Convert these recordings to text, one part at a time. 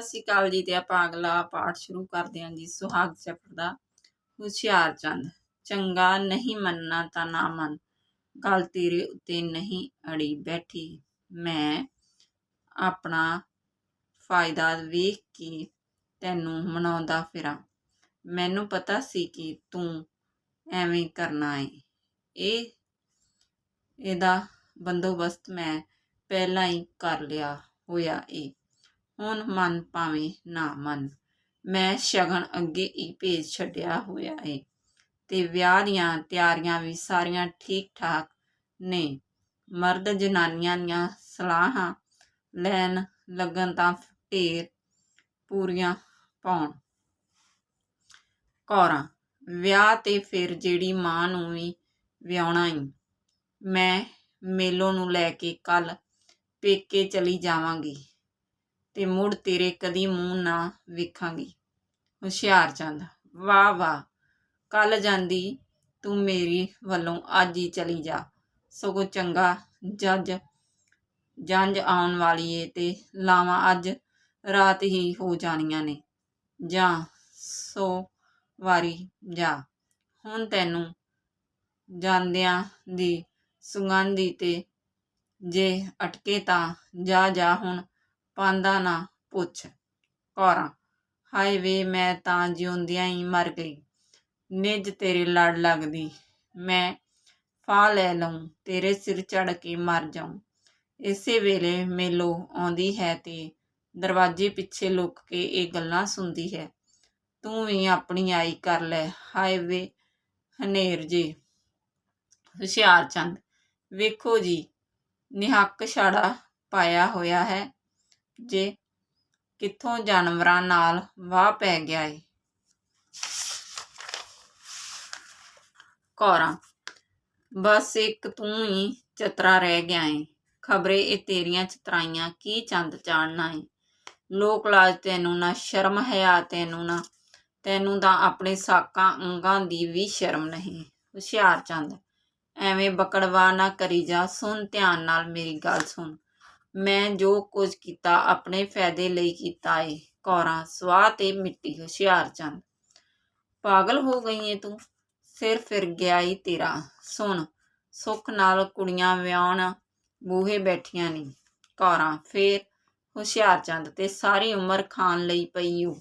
ਸਤਿ ਸ਼੍ਰੀ ਅਕਾਲ ਜੀ ਤੇ ਆਪਾਂ ਅਗਲਾ ਪਾਠ ਸ਼ੁਰੂ ਕਰਦੇ ਹਾਂ ਜੀ, ਸੁਹਾਗ ਚੈਪਟਰ ਦਾ, ਹੁਸ਼ਿਆਰ ਚੰਦ, ਚੰਗਾ ਨਹੀਂ ਮੰਨਣਾ ਤਾਂ ਨਾ ਮੰਨ, ਗੱਲ ਤੇਰੇ ਉੱਤੇ ਨਹੀਂ ਅੜੀ ਬੈਠੀ, ਮੈਂ ਆਪਣਾ ਫਾਇਦਾ ਵੇਖ ਕੇ ਤੈਨੂੰ ਮਨਾਉਂਦਾ ਫਿਰਾਂ, ਮੈਨੂੰ ਪਤਾ ਸੀ ਕਿ ਤੂੰ ਐਵੇਂ ਕਰਨਾ ਏ, ਇਹ, ਇਹਦਾ ਬੰਦੋਬਸਤ ਮੈਂ ਪਹਿਲਾਂ ਹੀ ਕਰ ਲਿਆ ਹੋਇਆ ਏ। ਹੁਣ ਮਨ ਭਾਵੇਂ ਨਾ ਮਨ। ਮੈਂ ਸ਼ਗਨ ਅੱਗੇ ਹੀ ਭੇਜ ਛੱਡਿਆ ਹੋਇਆ ਏ ਤੇ ਵਿਆਹ ਦੀਆਂ ਤਿਆਰੀਆਂ ਵੀ ਸਾਰੀਆਂ ਠੀਕ ਠਾਕ ਨੇ। ਮਰਦ ਜਨਾਨੀਆਂ ਦੀਆਂ ਸਲਾਹਾਂ ਲੈਣ ਲੱਗਣ ਤਾਂ ਢੇਰ ਪੂਰੀਆਂ ਪਾਉਣ। ਕੌਰਾਂ, ਵਿਆਹ ਤੇ ਫਿਰ ਜਿਹੜੀ ਮਾਂ ਨੂੰ ਵੀ ਵਿਆਹਣਾ ਈ। ਮੈਂ ਮੇਲੋ ਨੂੰ ਲੈ ਕੇ ਕੱਲ ਪੇਕੇ ਚਲੀ ਜਾਵਾਂਗੀ। ਤੇ ਮੁੜ ਤੇਰੇ ਕਦੀ ਮੂੰਹ ਨਾ ਵੇਖਾਂਗੀ। ਹੁਸ਼ਿਆਰ ਚੰਦ, ਵਾਹ ਵਾਹ। ਕੱਲ ਜਾਂਦੀ ਤੂੰ ਮੇਰੀ ਵੱਲੋਂ, ਅੱਜ ਹੀ ਚਲੀ ਜਾ। ਸਗੋਂ ਚੰਗਾ ਜੱਜ, ਜੰਜ ਆਉਣ ਵਾਲੀ ਏ ਤੇ ਲਾਵਾਂ ਅੱਜ, ਰਾਤ ਹੀ ਹੋ ਜਾਣੀਆਂ ਨੇ। ਜਾਂ ਸੋ ਵਾਰੀ ਜਾ। ਹੁਣ ਤੈਨੂੰ ਜਾਂਦਿਆਂ ਦੀ ਸੁਗੰਧੀ ਤੇ ਜੇ ਅਟਕੇ ਤਾਂ ਜਾ ਜਾ ਹੁਣ। ਪਾਂਦਾ ਨਾ ਪੁੱਛ। ਕੌਰਾਂ, ਹਾਏ ਵੇ, ਮੈਂ ਤਾਂ ਜਿਉਂਦਿਆਂ ਹੀ ਮਰ ਗਈ। ਨਿੱਜ ਤੇਰੇ ਲੜ ਲੱਗਦੀ। ਮੈਂ ਫਾ ਲੈ ਲਉ ਤੇਰੇ ਸਿਰ ਚੜ ਕੇ ਮਰ ਜਾਉ ਇਸੇ ਵੇਲੇ ਮੇਲੋ ਆਉਂਦੀ ਹੈ ਤੇ ਦਰਵਾਜ਼ੇ ਪਿੱਛੇ ਲੁਕ ਕੇ ਇਹ ਗੱਲਾਂ ਸੁਣਦੀ ਹੈ। ਤੂੰ ਵੀ ਆਪਣੀ ਆਈ ਕਰ ਲੈ, ਹਾਏ ਵੇ, ਹਨੇਰ ਜੀ। ਹੁਸ਼ਿਆਰ ਚੰਦ ਵੇਖੋ ਜੀ, ਨਿਹੱਕ ਛਾੜਾ ਪਾਇਆ ਹੋਇਆ ਹੈ। ਜੇ ਕਿੱਥੋਂ ਜਾਨਵਰਾਂ ਨਾਲ ਵਾਹ ਪੈ ਗਿਆ ਏ। ਕੌਰਾਂ, ਬਸ ਇੱਕ ਤੂੰ ਹੀ ਚਤਰਾ ਰਹਿ ਗਿਆ ਏ। ਖਬਰੇ ਇਹ ਤੇਰੀਆਂ ਚਤਰਾਈਆਂ ਕੀ ਚੰਦ ਚਾੜਨਾ ਏ। ਲੋਕ ਲਾਜ ਤੈਨੂੰ ਨਾ, ਸ਼ਰਮ ਹਿਆ ਤੈਨੂੰ ਨਾ। ਤੈਨੂੰ ਤਾਂ ਆਪਣੇ ਸਾਕਾਂ ਅੰਗਾਂ ਦੀ ਵੀ ਸ਼ਰਮ ਨਹੀਂ। ਹੁਸ਼ਿਆਰ ਚੰਦ, ਐਵੇਂ ਬਕੜਵਾ ਨਾ ਕਰੀ ਜਾ। ਸੁਣ ਧਿਆਨ ਨਾਲ ਮੇਰੀ ਗੱਲ ਸੁਣ। ਮੈਂ ਜੋ ਕੁਝ ਕੀਤਾ ਆਪਣੇ ਫਾਇਦੇ ਲਈ ਕੀਤਾ ਏ। ਕੌਰਾਂ ਸਵਾਹ ਤੇ ਮਿੱਟੀ ਹੁਸ਼ਿਆਰ ਚੰਦ। ਪਾਗਲ ਹੋ ਗਈ ਏ ਤੂੰ, ਸਿਰ ਫਿਰ ਗਿਆ ਈ ਤੇਰਾ। ਸੁਣ, ਸੁੱਖ ਨਾਲ ਕੁੜੀਆਂ ਵਿਆਹਣ, ਬੂਹੇ ਬੈਠੀਆਂ ਨਹੀਂ ਕੌਰਾਂ ਫੇਰ ਹੁਸ਼ਿਆਰ ਚੰਦ ਤੇ ਸਾਰੀ ਉਮਰ ਖਾਣ ਲਈ ਪਈ ਓ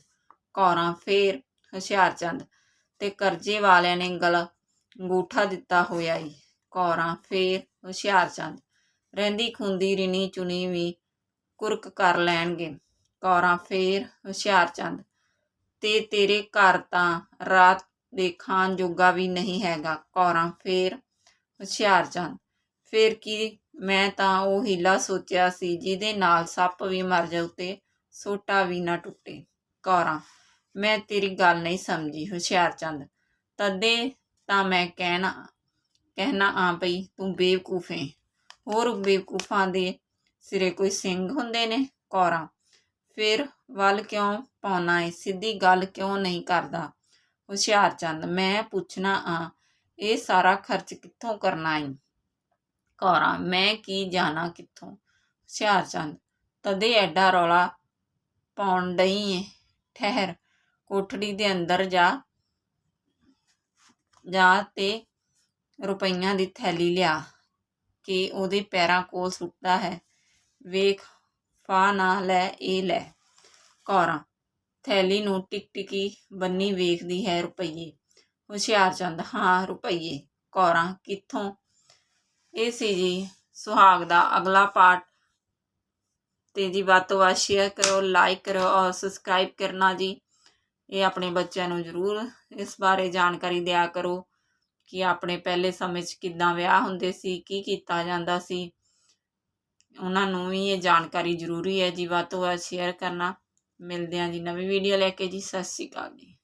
ਕੌਰਾਂ ਫੇਰ ਹੁਸ਼ਿਆਰ ਚੰਦ ਤੇ ਕਰਜ਼ੇ ਵਾਲਿਆਂ ਨੇ ਗਲ, ਅੰਗੂਠਾ ਦਿੱਤਾ ਹੋਇਆ ਈ। ਕੌਰਾਂ ਫੇਰ ਹੁਸ਼ਿਆਰ ਚੰਦ ਰਹਿੰਦੀ ਖੁੰਦੀ, ਰਿਣੀ, ਚੁਣੀ ਵੀ ਕੁਰਕ ਕਰ ਲੈਣਗੇ। ਕੌਰਾਂ ਫੇਰ ਹੁਸ਼ਿਆਰ ਚੰਦ ਤੇ ਤੇਰੇ ਘਰ ਤਾਂ ਰਾਤ ਦੇ ਖਾਣ ਜੋਗਾ ਵੀ ਨਹੀਂ ਹੈਗਾ। ਕੌਰਾਂ ਫੇਰ ਹੁਸ਼ਿਆਰ ਚੰਦ ਫੇਰ ਕੀ? ਮੈਂ ਤਾਂ ਉਹ ਹੀਲਾ ਸੋਚਿਆ ਸੀ ਜਿਹਦੇ ਨਾਲ ਸੱਪ ਵੀ ਮਰ ਜਾਊ ਤੇ ਸੋਟਾ ਵੀ ਨਾ ਟੁੱਟੇ। ਕੌਰਾਂ, ਮੈਂ ਤੇਰੀ ਗੱਲ ਨਹੀਂ ਸਮਝੀ। ਹੁਸ਼ਿਆਰ ਚੰਦ ਤਦੇ ਤਾਂ ਮੈਂ ਕਹਿਣਾ ਕਹਿਣਾ ਆ ਪਈ ਤੂੰ ਬੇਵਕੂਫ ਹੈ ਹੋਰ ਬੇਵਕੂਫਾਂ ਦੇ ਸਿਰੇ ਕੋਈ ਸਿੰਘ ਹੁੰਦੇ ਨੇ ਕੌਰਾਂ। ਫਿਰ ਵੱਲ ਕਿਉਂ ਪਾਉਣਾ ਏ? ਸਿੱਧੀ ਗੱਲ ਕਿਉਂ ਨਹੀਂ ਕਰਦਾ? ਹੁਸ਼ਿਆਰ ਚੰਦ, ਮੈਂ ਪੁੱਛਣਾ ਆ, ਇਹ ਸਾਰਾ ਖਰਚ ਕਿੱਥੋਂ ਕਰਨਾ ਏ ਕੌਰਾਂ, ਮੈਂ ਕੀ ਜਾਣਾ ਕਿੱਥੋਂ? ਹੁਸ਼ਿਆਰ ਚੰਦ, ਤਦੇ ਐਡਾ ਰੌਲਾ ਪਾਉਣ ਡਈ ਏ? ਠਹਿਰ, ਕੋਠੜੀ ਦੇ ਅੰਦਰ ਜਾ। ਜਾ ਤੇ ਰੁਪਈਆਂ ਦੀ ਥੈਲੀ ਲਿਆ। ਕਿ ਉਹਦੇ ਪੈਰਾਂ ਕੋਲ ਸੁੱਟਦਾ ਹੈ। ਵੇਖ ਫਾ ਨਾ ਲੈ, ਇਹ ਲੈ। ਕੌਰਾਂ, ਥੈਲੀ ਨੂੰ ਟਿਕ ਬੰਨੀ ਵੇਖਦੀ ਹੈ ਰੁਪਈਏ। ਹੁਸ਼ਿਆਰ ਚੰਦ, ਹਾਂ, ਰੁਪਈਏ। ਕੌਰਾਂ, ਕਿੱਥੋਂ? ਇਹ ਸੀ ਜੀ ਸੁਹਾਗ ਦਾ ਅਗਲਾ ਪਾਰਟ ਤੇ ਜੀ ਵੱਧ ਤੋਂ ਵੱਧ ਸ਼ੇਅਰ ਕਰੋ ਲਾਈਕ ਕਰੋ ਔਰ ਸਬਸਕ੍ਰਾਈਬ ਕਰਨਾ ਜੀ। ਇਹ ਆਪਣੇ ਬੱਚਿਆਂ ਨੂੰ ਜ਼ਰੂਰ ਇਸ ਬਾਰੇ ਜਾਣਕਾਰੀ ਦਿਆ ਕਰੋ। ਕਿ ਆਪਣੇ ਪਹਿਲੇ ਸਮੇਂ 'ਚ ਕਿੱਦਾਂ ਵਿਆਹ ਹੁੰਦੇ ਸੀ, ਕੀ ਕੀਤਾ ਜਾਂਦਾ ਸੀ। ਉਹਨਾਂ ਨੂੰ ਵੀ ਇਹ ਜਾਣਕਾਰੀ ਜ਼ਰੂਰੀ ਹੈ ਜੀ, ਵੱਧ ਤੋਂ ਵੱਧ ਸ਼ੇਅਰ ਕਰਨਾ। ਮਿਲਦੇ ਹਾਂ ਜੀ ਨਵੀਂ ਵੀਡੀਓ ਲੈ ਕੇ ਜੀ, ਸਤਿ ਸ਼੍ਰੀ ਅਕਾਲ ਜੀ।